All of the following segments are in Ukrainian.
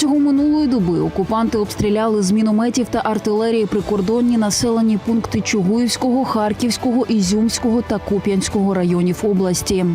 Протягом минулої доби окупанти обстріляли з мінометів та артилерії прикордонні населені пункти Чугуївського, Харківського, Ізюмського та Куп'янського районів області.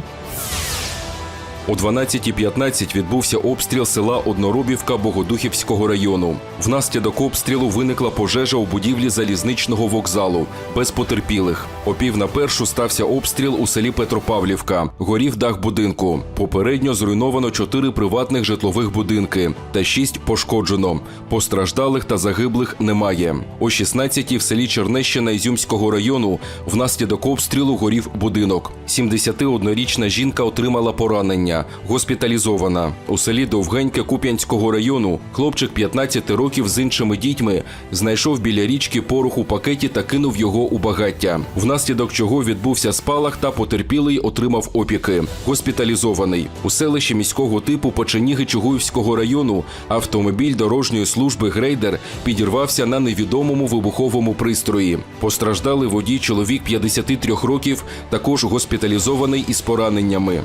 О 12.15 відбувся обстріл села Одноробівка Богодухівського району. Внаслідок обстрілу виникла пожежа у будівлі залізничного вокзалу без потерпілих. О пів на першу стався обстріл у селі Петропавлівка. Горів дах будинку. Попередньо зруйновано чотири приватних житлових будинки та шість пошкоджено. Постраждалих та загиблих немає. О 16-й в селі Чернещина Ізюмського району внаслідок обстрілу горів будинок. 71-річна жінка отримала поранення, госпіталізована. У селі Довгеньке Куп'янського району хлопчик 15 років з іншими дітьми знайшов біля річки порох у пакеті та кинув його у багаття. Внаслідок чого відбувся спалах та потерпілий отримав опіки. Госпіталізований у селищі міського типу Печеніги Чугуївського району автомобіль дорожньої служби Грейдер підірвався на невідомому вибуховому пристрої. Постраждали водій чоловік 53 років, також госпіталізований із пораненнями.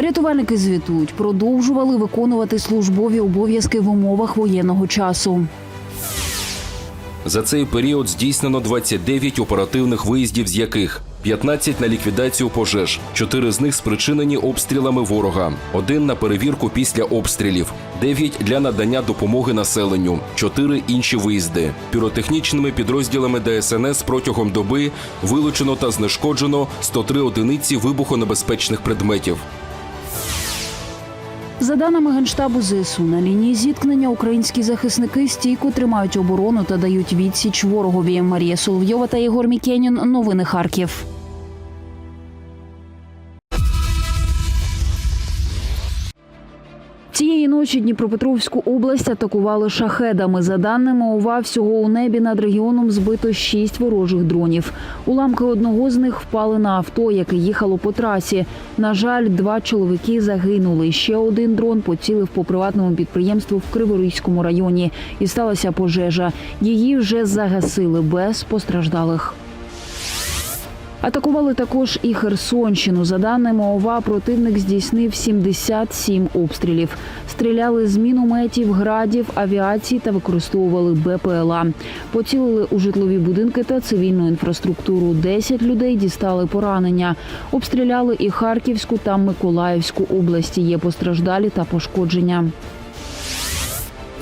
Рятувальники звітують, продовжували виконувати службові обов'язки в умовах воєнного часу. За цей період здійснено 29 оперативних виїздів, з яких 15 на ліквідацію пожеж, 4 з них спричинені обстрілами ворога, один на перевірку після обстрілів, 9 для надання допомоги населенню, 4 інші виїзди. Піротехнічними підрозділами ДСНС протягом доби вилучено та знешкоджено 103 одиниці вибухонебезпечних предметів. За даними генштабу ЗСУ, на лінії зіткнення українські захисники стійко тримають оборону та дають відсіч ворогові. Марія Соловйова та Єгор Мікенін. Новини Харків. Цієї Дніпропетровську область атакували шахедами. За даними ОВА, всього у небі над регіоном збито шість ворожих дронів. Уламки одного з них впали на авто, яке їхало по трасі. На жаль, два чоловіки загинули. Ще один дрон поцілив по приватному підприємству в Криворізькому районі. І сталася пожежа. Її вже загасили без постраждалих. Атакували також і Херсонщину. За даними ОВА, противник здійснив 77 обстрілів. Стріляли з мінометів, градів, авіації та використовували БПЛА. Поцілили у житлові будинки та цивільну інфраструктуру. 10 людей дістали поранення. Обстріляли і Харківську та Миколаївську області. Є постраждалі та пошкодження.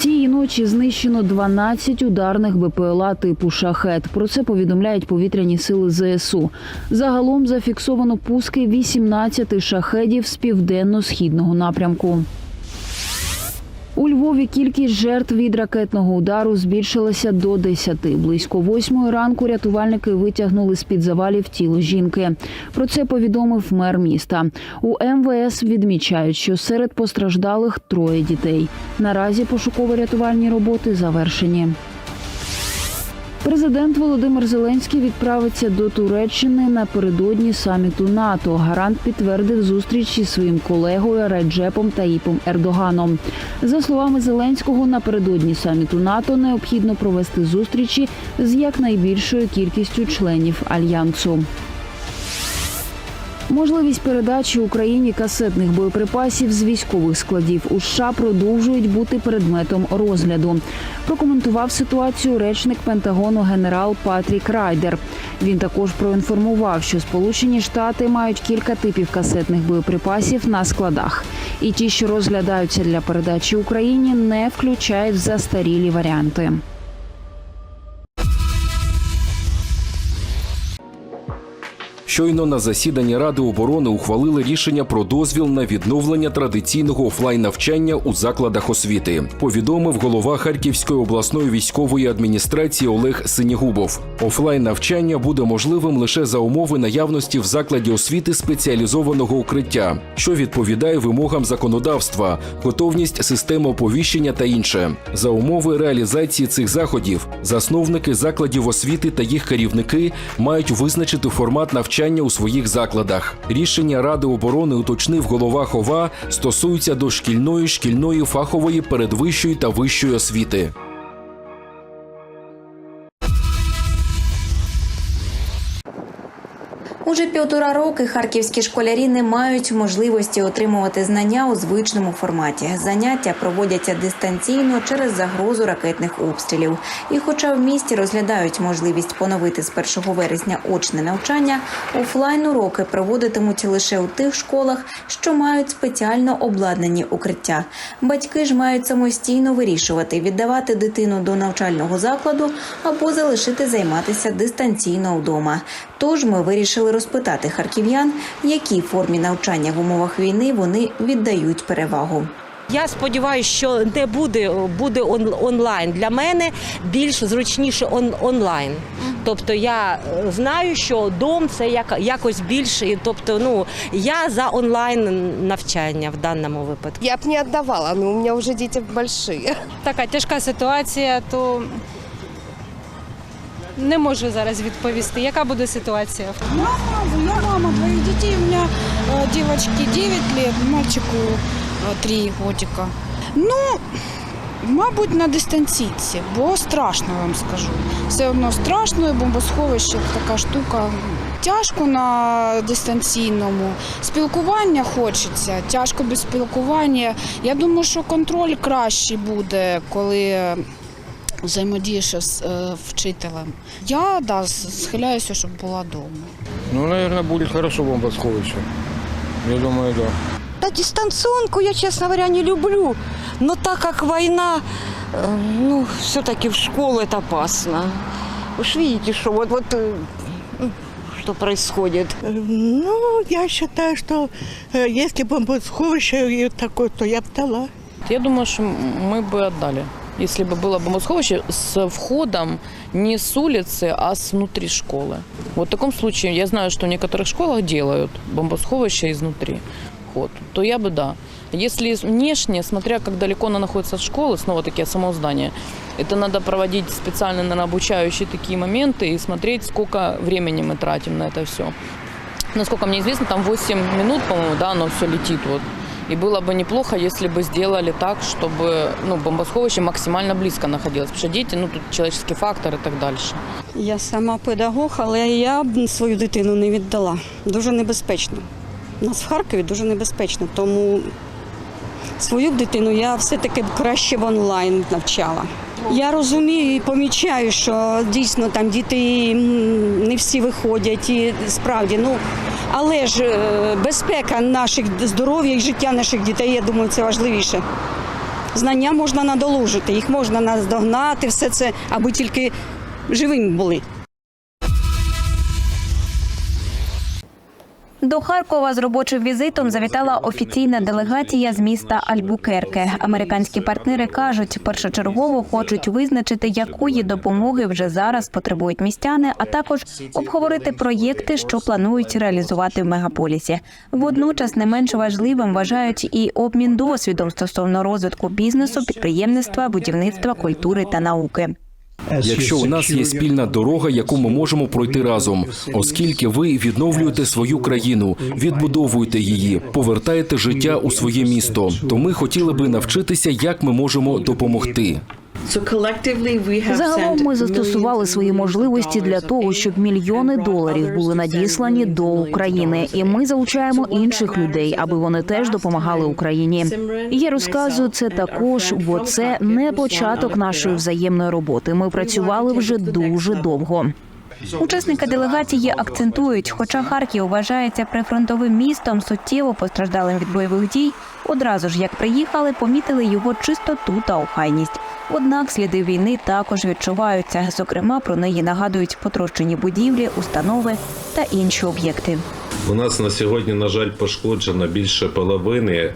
Цієї ночі знищено 12 ударних БПЛА типу шахет. Про це повідомляють повітряні сили ЗСУ. Загалом зафіксовано пуски 18 шахедів з південно-східного напрямку. У Львові кількість жертв від ракетного удару збільшилася до 10. Близько восьмої ранку рятувальники витягнули з під завалів тіло жінки. Про це повідомив мер міста. У МВС відмічають, що серед постраждалих троє дітей. Наразі пошуково-рятувальні роботи завершені. Президент Володимир Зеленський відправиться до Туреччини напередодні саміту НАТО. Гарант підтвердив зустріч із своїм колегою Реджепом Таїпом Ердоганом. За словами Зеленського, напередодні саміту НАТО необхідно провести зустрічі з якнайбільшою кількістю членів альянсу. Можливість передачі Україні касетних боєприпасів з військових складів у США продовжують бути предметом розгляду. Прокоментував ситуацію речник Пентагону генерал Патрік Райдер. Він також проінформував, що Сполучені Штати мають кілька типів касетних боєприпасів на складах, і ті, що розглядаються для передачі Україні, не включають застарілі варіанти. Щойно на засіданні Ради оборони ухвалили рішення про дозвіл на відновлення традиційного офлайн навчання у закладах освіти. Повідомив голова Харківської обласної військової адміністрації Олег Синігубов. Офлайн навчання буде можливим лише за умови наявності в закладі освіти спеціалізованого укриття, що відповідає вимогам законодавства, готовність системи оповіщення та інше. За умови реалізації цих заходів засновники закладів освіти та їх керівники мають визначити формат навчання у своїх закладах. Рішення Ради оборони уточнив голова Хова стосується дошкільної, шкільної, фахової, передвищої та вищої освіти. Уже півтора роки харківські школярі не мають можливості отримувати знання у звичному форматі. Заняття проводяться дистанційно через загрозу ракетних обстрілів. І, хоча в місті розглядають можливість поновити з 1 вересня очне навчання, офлайн уроки проводитимуть лише у тих школах, що мають спеціально обладнані укриття. Батьки ж мають самостійно вирішувати, віддавати дитину до навчального закладу або залишити займатися дистанційно вдома. Тож ми вирішили розпитати харків'ян, якій формі навчання в умовах війни вони віддають перевагу. Я сподіваюся, що не буде, буде он, онлайн. Для мене більш зручніше он, онлайн. Тобто я е, знаю, що дом це як, якось більше. Тобто, ну я за онлайн навчання в даному випадку. Я б не отдавала, но у меня уже дети большие. така тяжка ситуація, то не можу зараз відповісти, яка буде ситуація. Мама, я мама двоих детей. У меня э, девочке 9 лет, мальчику э, 3 годика. Ну, мабуть, на дистанційці, бо страшно вам скажу. Все одно страшно, бомбосховище така штука. Тяжко на дистанційному. Спілкування хочеться, тяжко без спілкування. Я думаю, що контроль кращий буде, коли взаємодієш з е, вчителем. Я да, с- схиляюся, щоб була вдома. Ну, наверное, будет хорошо бомбосховище. Я думаю, да. Да, дистанционку я, честно говоря, не люблю. Но так как война, э, ну, все-таки в школу это опасно. Вы ж видите, что вот, вот э, м, что происходит. Ну, я считаю, что э, если бомбосховище и такое, то я бы дала. Я думаю, что мы бы отдали, Если бы было бомбосховище с входом не с улицы, а с внутри школы. Вот в таком случае, я знаю, что в некоторых школах делают бомбосховище изнутри вход, то я бы да. Если внешне, смотря как далеко она находится от школы, снова-таки от самого здания, это надо проводить специально, наверное, обучающие такие моменты и смотреть, сколько времени мы тратим на это все. Насколько мне известно, там 8 минут, по-моему, да, оно все летит вот. И было бы неплохо, если бы сделали так, чтобы ну, бомбосховище максимально близко находилось. Потому что дети, ну тут человеческий фактор и так дальше. Я сама педагог, але я б свою дитину не віддала. Дуже небезпечно. У нас в Харкові дуже небезпечно, тому свою б дитину я все-таки б краще в онлайн навчала. Я розумію і помічаю, що дійсно там діти не всі виходять, і справді, ну але ж е, безпека наших здоров'я і життя наших дітей, я думаю, це важливіше. Знання можна надолужити, їх можна наздогнати, все це, аби тільки живими були. До Харкова з робочим візитом завітала офіційна делегація з міста Альбукерке. Американські партнери кажуть, першочергово хочуть визначити, якої допомоги вже зараз потребують містяни, а також обговорити проєкти, що планують реалізувати в мегаполісі. Водночас не менш важливим вважають і обмін досвідом стосовно розвитку бізнесу, підприємництва, будівництва, культури та науки. Якщо у нас є спільна дорога, яку ми можемо пройти разом, оскільки ви відновлюєте свою країну, відбудовуєте її, повертаєте життя у своє місто, то ми хотіли би навчитися, як ми можемо допомогти. Загалом ми застосували свої можливості для того, щоб мільйони доларів були надіслані до України, і ми залучаємо інших людей, аби вони теж допомагали Україні. І я розказую це також, бо це не початок нашої взаємної роботи. Ми працювали вже дуже довго. Учасники делегації акцентують, хоча Харків вважається прифронтовим містом, суттєво постраждалим від бойових дій. Одразу ж як приїхали, помітили його чистоту та охайність. Однак сліди війни також відчуваються. Зокрема, про неї нагадують потрощені будівлі, установи та інші об'єкти. У нас на сьогодні, на жаль, пошкоджено більше половини е,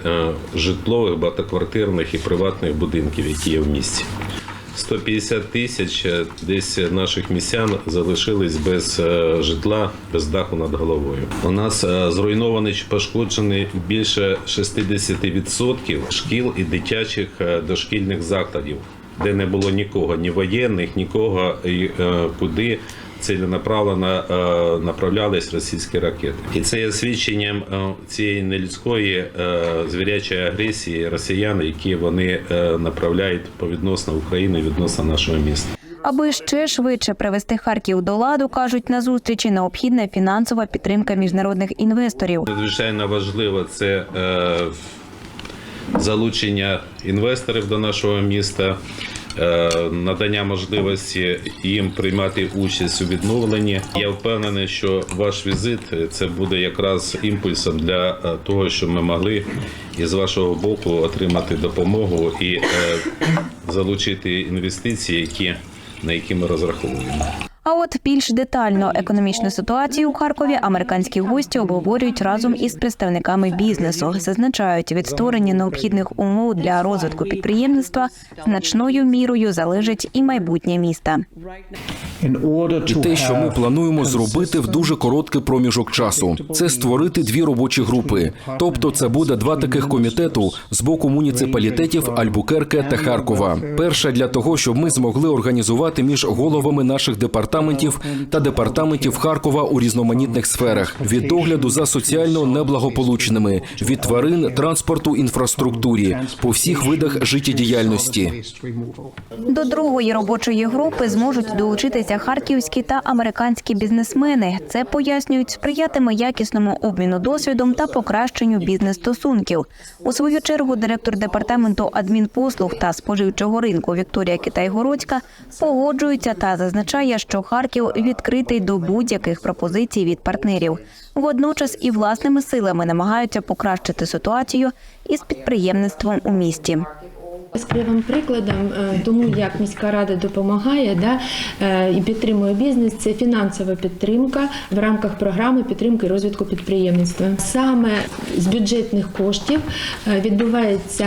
житлових, багатоквартирних і приватних будинків, які є в місті. 150 тисяч е, десь наших містян залишились без е, житла, без даху над головою. У нас зруйновані чи пошкоджені більше 60% шкіл і дитячих дошкільних закладів, де не було нікого, ні воєнних, нікого, і, е, куди ціленаправленно е, направлялись російські ракети. І це є свідченням е, цієї нелюдської е, звірячої агресії росіян, які вони е, направляють по відносно України, відносно нашого міста. Аби ще швидше привести Харків до ладу, кажуть на зустрічі, необхідна фінансова підтримка міжнародних інвесторів. Надзвичайно важливо це залучення інвесторів до нашого міста, е, надання можливості їм приймати участь у відновленні. Я впевнений, що ваш візит це буде якраз імпульсом для е, того, щоб ми могли із вашого боку отримати допомогу і е, залучити інвестиції, які, на які ми розраховуємо. От більш детально економічну ситуацію у Харкові американські гості обговорюють разом із представниками бізнесу. Зазначають, від створення необхідних умов для розвитку підприємництва значною мірою залежить і майбутнє міста. І те, що ми плануємо зробити в дуже короткий проміжок часу, це створити дві робочі групи. Тобто, це буде два таких комітету з боку муніципалітетів Альбукерке та Харкова. Перша для того, щоб ми змогли організувати між головами наших департаментів та департаментів Харкова у різноманітних сферах від догляду за соціально неблагополучними, від тварин, транспорту, інфраструктурі по всіх видах життєдіяльності. До другої робочої групи зможуть долучитися харківські та американські бізнесмени. Це пояснюють, сприятиме якісному обміну досвідом та покращенню бізнес-стосунків. У свою чергу директор департаменту адмінпослуг та споживчого ринку Вікторія Китайгородська погоджується та зазначає, що Харків відкритий до будь-яких пропозицій від партнерів. Водночас і власними силами намагаються покращити ситуацію із підприємництвом у місті. Яскравим прикладом е, тому, як міська рада допомагає да, е, і підтримує бізнес, це фінансова підтримка в рамках програми підтримки розвитку підприємництва. Саме з бюджетних коштів е, відбувається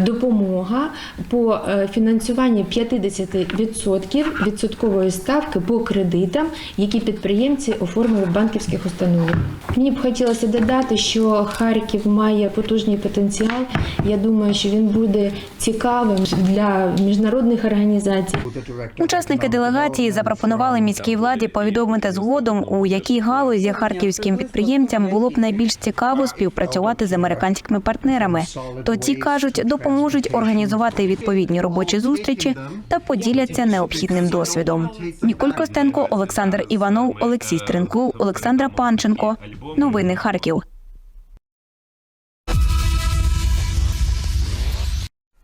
допомога по фінансуванню 50% відсоткової ставки по кредитам, які підприємці оформили в банківських установах. Мені б хотілося додати, що Харків має потужний потенціал. Я думаю, що він буде цікавим для міжнародних організацій. Учасники делегації запропонували міській владі повідомити згодом, у якій галузі харківським підприємцям було б найбільш цікаво співпрацювати з американськими партнерами. То ці кажуть, допоможуть організувати відповідні робочі зустрічі та поділяться необхідним досвідом. Ніколь Костенко, Олександр Іванов, Олексій Стренков, Олександра Панченко. Новини Харків.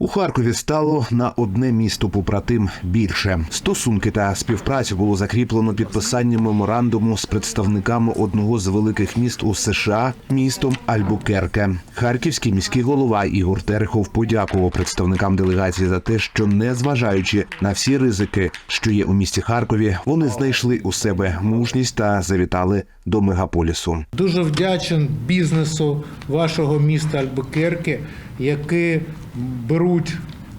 У Харкові стало на одне місто побратим більше. Стосунки та співпрацю було закріплено підписанням меморандуму з представниками одного з великих міст у США містом Альбукерке. Харківський міський голова Ігор Терехов подякував представникам делегації за те, що незважаючи на всі ризики, що є у місті Харкові, вони знайшли у себе мужність та завітали до мегаполісу. Дуже вдячен бізнесу вашого міста Альбукерке, які беруть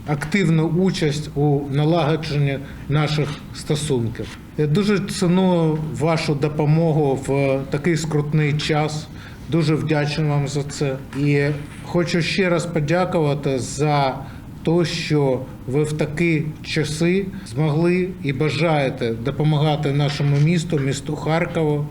активну участь у налагодженні наших стосунків. Я дуже ціную вашу допомогу в такий скрутний час. Дуже вдячний вам за це. І хочу ще раз подякувати за те, що ви в такі часи змогли і бажаєте допомагати нашому місту, місту Харкову.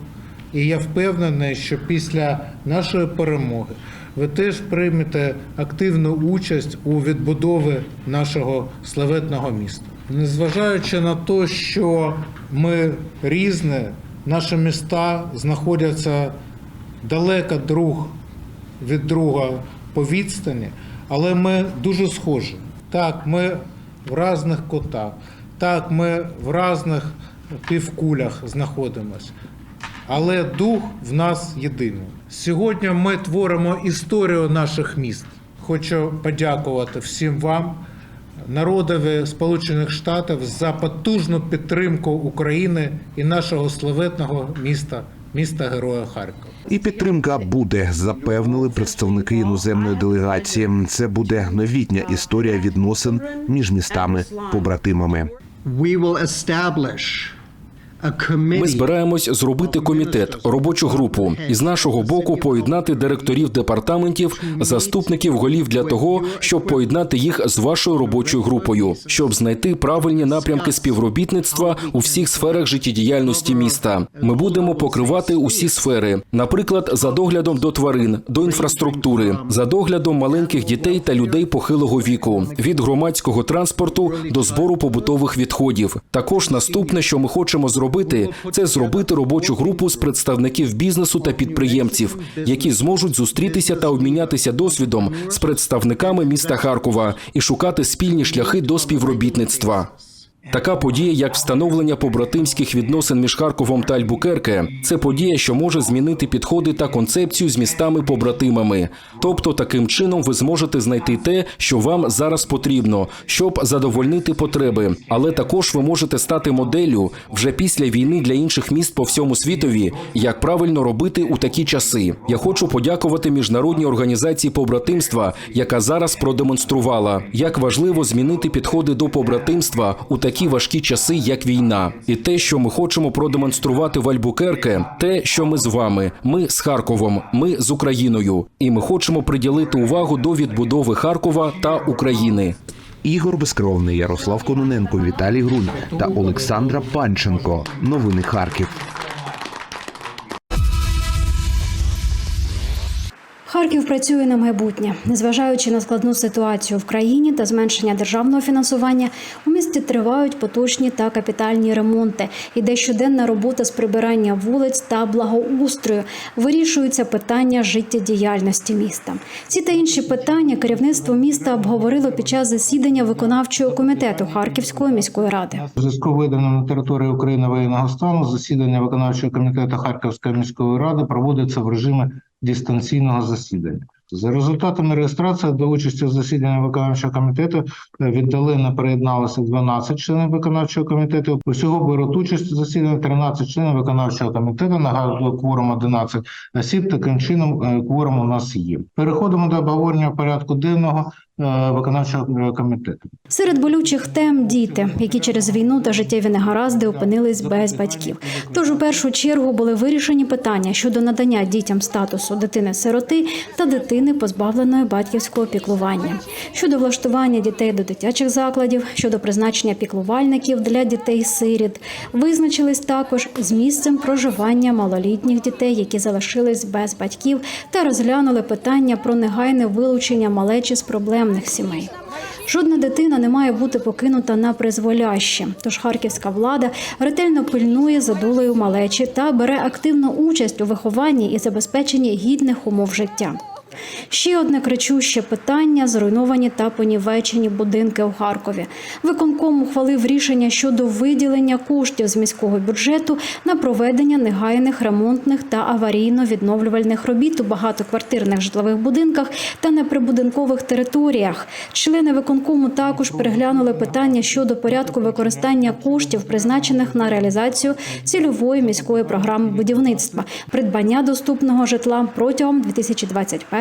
І я впевнений, що після нашої перемоги ви теж приймете активну участь у відбудові нашого славетного міста. Незважаючи на те, що ми різні, наші міста знаходяться далеко друг від друга по відстані, але ми дуже схожі. Так, ми в різних кутах, так, ми в різних півкулях знаходимося. Але дух в нас єдиний. Сьогодні ми творимо історію наших міст. Хочу подякувати всім вам, народові Сполучених Штатів, за потужну підтримку України і нашого славетного міста, міста Героя Харкова. І підтримка буде, запевнили представники іноземної делегації. Це буде новітня історія відносин між містами побратимами. we will establish Ми збираємось зробити комітет, робочу групу і з нашого боку поєднати директорів департаментів, заступників голів для того, щоб поєднати їх з вашою робочою групою, щоб знайти правильні напрямки співробітництва у всіх сферах життєдіяльності міста. Ми будемо покривати усі сфери, наприклад, за доглядом до тварин, до інфраструктури, за доглядом маленьких дітей та людей похилого віку, від громадського транспорту до збору побутових відходів. Також наступне, що ми хочемо зробити, це зробити робочу групу з представників бізнесу та підприємців, які зможуть зустрітися та обмінятися досвідом з представниками міста Харкова і шукати спільні шляхи до співробітництва. Така подія, як встановлення побратимських відносин між Харковом та Альбукерке, це подія, що може змінити підходи та концепцію з містами-побратимами. Тобто, таким чином ви зможете знайти те, що вам зараз потрібно, щоб задовольнити потреби. Але також ви можете стати моделлю вже після війни для інших міст по всьому світові, як правильно робити у такі часи. Я хочу подякувати міжнародній організації побратимства, яка зараз продемонструвала, як важливо змінити підходи до побратимства у такі важкі часи, як війна, і те, що ми хочемо продемонструвати в Альбукерке, те, що ми з вами, ми з Харковом, ми з Україною, і ми хочемо приділити увагу до відбудови Харкова та України. Ігор Безкровний, Ярослав Кононенко, Віталій Грунь та Олександра Панченко. Новини Харків. Харків працює на майбутнє, незважаючи на складну ситуацію в країні та зменшення державного фінансування. У місті тривають поточні та капітальні ремонти. Іде щоденна робота з прибирання вулиць та благоустрою. Вирішуються питання життєдіяльності міста. Ці та інші питання керівництво міста обговорило під час засідання виконавчого комітету Харківської міської ради. У зв'язку введеним на території України воєнного стану засідання виконавчого комітету Харківської міської ради проводиться в режимі дистанційного засідання. За результатами реєстрації до участі в засіданні виконавчого комітету віддали віддалено приєдналося 12 членів виконавчого комітету. Усього беруть участь у засіданні 13 членів виконавчого комітету. Нагадую, кворум 11 осіб. Таким чином е, кворум у нас є. Переходимо до обговорення порядку денного виконавчого е, комітету. Серед болючих тем діти, які через війну та життєві негаразди опинились без батьків. Тож у першу чергу були вирішені питання щодо надання дітям статусу дитини-сироти та дитини, позбавленої батьківського піклування, щодо влаштування дітей до дитячих закладів, щодо призначення піклувальників для дітей-сиріт. Визначились також з місцем проживання малолітніх дітей, які залишились без батьків, та розглянули питання про негайне вилучення малечі з проблемних сімей. Жодна дитина не має бути покинута на призволяще. Тож харківська влада ретельно пильнує за долею малечі та бере активну участь у вихованні і забезпеченні гідних умов життя. Ще одне кричуще питання: зруйновані та понівечені будинки у Харкові. Виконком ухвалив рішення щодо виділення коштів з міського бюджету на проведення негайних ремонтних та аварійно-відновлювальних робіт у багатоквартирних житлових будинках та неприбудинкових територіях. Члени виконкому також переглянули питання щодо порядку використання коштів, призначених на реалізацію цільової міської програми будівництва, придбання доступного житла протягом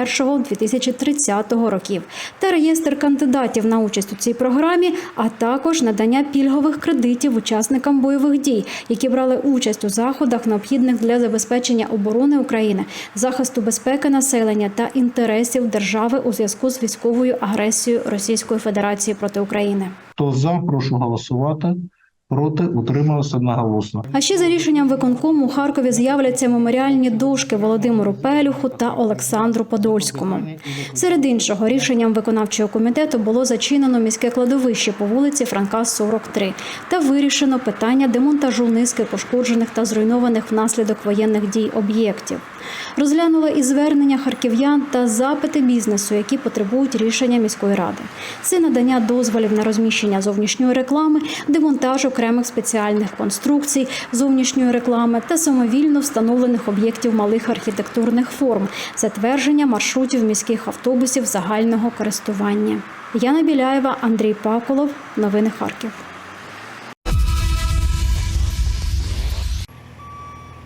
2021-2030 років та реєстр кандидатів на участь у цій програмі, а також надання пільгових кредитів учасникам бойових дій, які брали участь у заходах, необхідних для забезпечення оборони України, захисту безпеки населення та інтересів держави у зв'язку з військовою агресією Російської Федерації проти України. Хто за, прошу голосувати. Проти утрималися одноголосно. А ще за рішенням виконкому у Харкові з'являться меморіальні дошки Володимиру Пелюху та Олександру Подольському. Серед іншого, рішенням виконавчого комітету було зачинено міське кладовище по вулиці Франка 43 та вирішено питання демонтажу низки пошкоджених та зруйнованих внаслідок воєнних дій об'єктів. Розглянули і звернення харків'ян та запити бізнесу, які потребують рішення міської ради. Це надання дозволів на розміщення зовнішньої реклами, демонтаж окремих спеціальних конструкцій зовнішньої реклами та самовільно встановлених об'єктів малих архітектурних форм, затвердження маршрутів міських автобусів загального користування. Яна Біляєва, Андрій Паколов. Новини Харків.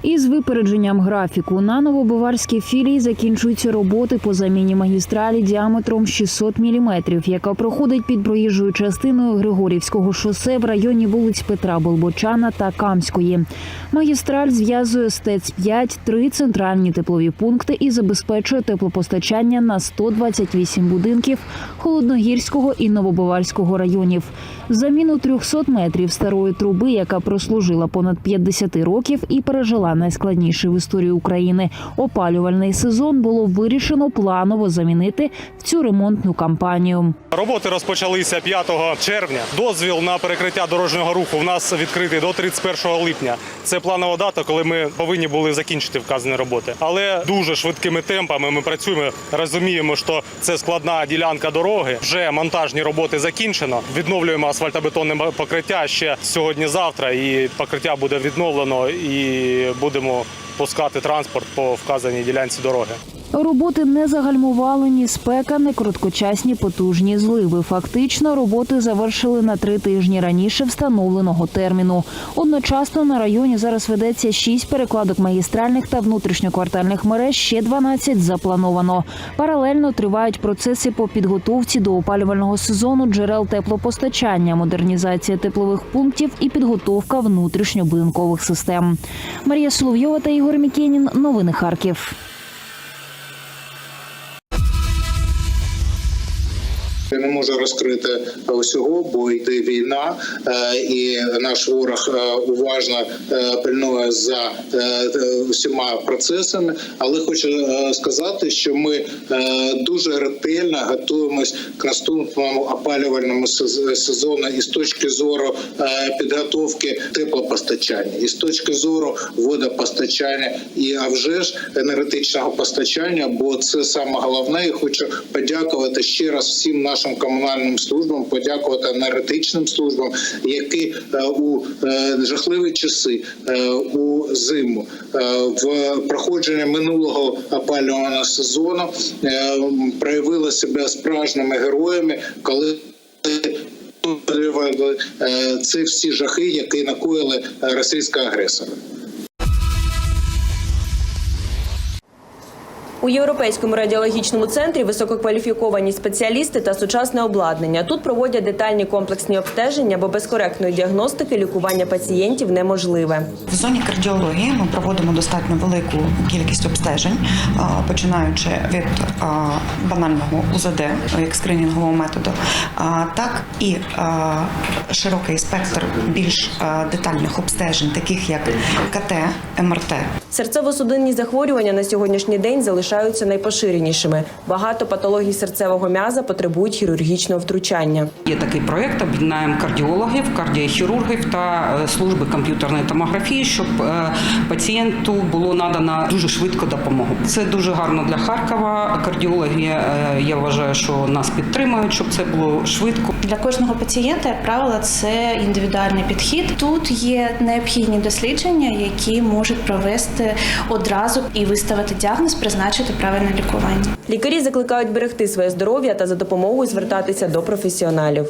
Із випередженням графіку на новобаварській філії закінчуються роботи по заміні магістралі діаметром 600 мм, яка проходить під проїжджою частиною Григорівського шосе в районі вулиць Петра Болбочана та Камської. Магістраль зв'язує з ТЕЦ-5 три центральні теплові пункти і забезпечує теплопостачання на 128 будинків Холодногірського і Новобаварського районів. Заміну 300 метрів старої труби, яка прослужила понад 50 років і пережила найскладніший в історії України опалювальний сезон, було вирішено планово замінити в цю ремонтну кампанію. Роботи розпочалися 5 червня. Дозвіл на перекриття дорожнього руху в нас відкритий до 31 липня. Це планова дата, коли ми повинні були закінчити вказані роботи. Але дуже швидкими темпами ми працюємо. Розуміємо, що це складна ділянка дороги. Вже монтажні роботи закінчено. Відновлюємо асфальтобетонне покриття ще сьогодні-завтра, і покриття буде відновлено, і будемо пускати транспорт по вказаній ділянці дороги. Роботи не загальмували ні спека, ні короткочасні потужні зливи. Фактично, роботи завершили на три тижні раніше встановленого терміну. Одночасно на районі зараз ведеться шість перекладок магістральних та внутрішньоквартальних мереж. Ще 12 заплановано. Паралельно тривають процеси по підготовці до опалювального сезону джерел теплопостачання, модернізація теплових пунктів і підготовка внутрішньобудинкових систем. Марія Соловйова та Ігор Мікенін. Новини Харків. Я не можу розкрити усього, бо йде війна, е, і наш ворог е, уважно е, пильнує за усіма процесами. Але хочу сказати, що ми дуже ретельно готуємось к наступному опалювальному сез- сезону і з точки зору підготовки теплопостачання, і з точки зору водопостачання, і а вже ж енергетичного постачання, бо це саме головне. І хочу подякувати ще раз всім нашим комунальним службам, подякувати енергетичним службам, які е, у е, жахливі часи е, у зиму. В проходженні минулого опалювального сезону проявили себе справжніми героями, коли це всі жахи, які накоїли е, російська У європейському радіологічному центрі висококваліфіковані спеціалісти та сучасне обладнання. Тут проводять детальні комплексні обстеження, бо без коректної діагностики лікування пацієнтів неможливе. В зоні кардіології ми проводимо достатньо велику кількість обстежень, починаючи від банального УЗД як скринінгового методу, так і широкий спектр більш детальних обстежень, таких як КТ, МРТ. Серцево-судинні захворювання на сьогоднішній день залишаються найпоширенішими. Багато патологій серцевого м'яза потребують хірургічного втручання. Є такий проект, об'єднаємо кардіологів, кардіохірургів та е, служби комп'ютерної томографії, щоб е, пацієнту було надано дуже швидко допомогу. Це дуже гарно для Харкова. Кардіологи, е, я вважаю, що нас підтримують, щоб це було швидко. Для кожного пацієнта, як правило, це індивідуальний підхід. Тут є необхідні дослідження, які можуть провести одразу і виставити діагноз, призначити правильне лікування. Лікарі закликають берегти своє здоров'я та за допомогою звертатися до професіоналів.